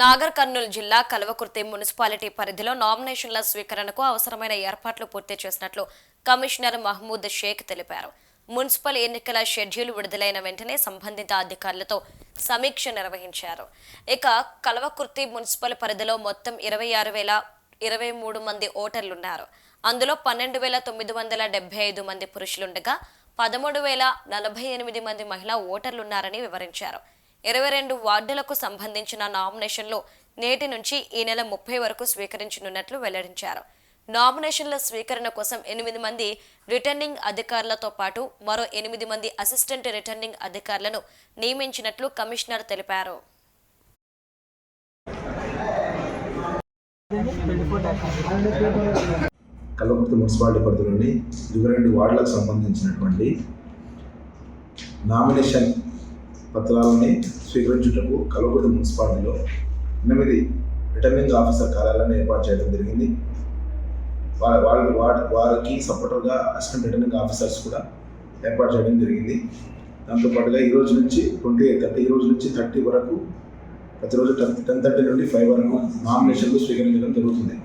నాగర్ కర్నూలు జిల్లా కల్వకుర్తి మున్సిపాలిటీ పరిధిలో నామినేషన్ల స్వీకరణకు అవసరమైన ఏర్పాట్లు పూర్తి చేసినట్లు కమిషనర్ మహమూద్ షేక్ తెలిపారు. మున్సిపల్ ఎన్నికల షెడ్యూల్ విడుదలైన వెంటనే సంబంధిత అధికారులతో సమీక్ష నిర్వహించారు. ఇక కల్వకుర్తి మున్సిపల్ పరిధిలో మొత్తం ఇరవై ఆరు వేల ఇరవై మూడు మంది ఓటర్లున్నారు. అందులో పన్నెండు వేల తొమ్మిది వందల డెబ్బై ఐదు మంది పురుషులుండగా పదమూడు వేల నలభై ఎనిమిది మంది మహిళా ఓటర్లున్నారని వివరించారు. ఇరవై రెండు వార్డులకు సంబంధించిన నామినేషన్లు నేటి నుంచి ఈ నెల ముప్పై వరకు స్వీకరించనున్నట్లు వెల్లడించారు. నామినేషన్ల స్వీకరణ కోసం ఎనిమిది మంది రిటర్నింగ్ అధికారులతో పాటు మరో ఎనిమిది మంది అసిస్టెంట్ రిటర్నింగ్ అధికారులను నియమించినట్లు కమిషనర్ తెలిపారు. కల్వకుర్తి మున్సిపాలిటీ పరిధిలోని ఇరవై రెండు వార్డులకు సంబంధించినటువంటి నామినేషన్ పత్రాలని స్వీకరించుటకు కల్వకుర్తి మున్సిపాలిటీలో ఎనిమిది రిటర్నింగ్ ఆఫీసర్ కార్యాలయాన్ని ఏర్పాటు చేయడం జరిగింది. వాళ్ళు వాళ్ళ వారికి సపోర్టర్గా అసిస్టెంట్ రిటర్నింగ్ ఆఫీసర్స్ కూడా ఏర్పాటు చేయడం జరిగింది. దాంతోపాటుగా ఈ రోజు నుంచి ట్వంటీ థర్టీ ఈ రోజు నుంచి థర్టీ వరకు ప్రతిరోజు టెన్ టెన్ థర్టీ నుండి ఫైవ్ వరకు నామినేషన్లు స్వీకరించడం జరుగుతుంది.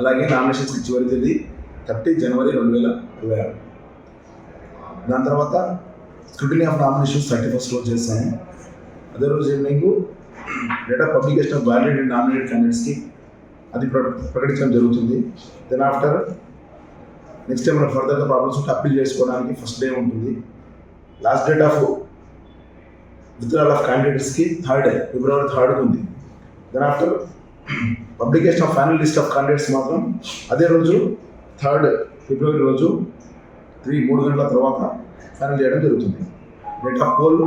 అలాగే నామినేషన్స్ చివరి తేదీ థర్టీ జనవరి రెండు వేల ఇరవై ఆరు. దాని తర్వాత scrutiny of nominations thirty first రోజు చేస్తాము అదే రోజు evening date of publication of valid and nominated క్యాండిడేట్స్కి అది ప్ర- ప్రకటించడం జరుగుతుంది. దెన్ ఆఫ్టర్ నెక్స్ట్ టైం మనకు ఫర్దర్గా ప్రాబ్లమ్స్ ఉంటే అప్పీల్ చేసుకోవడానికి ఫస్ట్ డే ఉంటుంది. Last date of withdrawal of క్యాండిడేట్స్కి థర్డ్ ఫిబ్రవరి థర్డ్ ఉంది. Then after publication of final list of candidates మాత్రం అదే రోజు థర్డ్ ఫిబ్రవరి రోజు త్రీ మూడు గంటల తర్వాత ఫైనల్ చేయడం జరుగుతుంది. డేట్ ఆఫ్ పోల్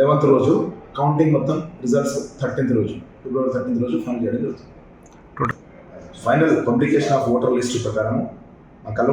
లెవెన్త్ రోజు కౌంటింగ్ మొత్తం రిజల్ట్స్ థర్టీన్త్ రోజు ఫిబ్రవరి థర్టీన్త్ రోజు ఫైనల్ చేయడం జరుగుతుంది. Final publication of voter list ప్రకారం మా కల్వ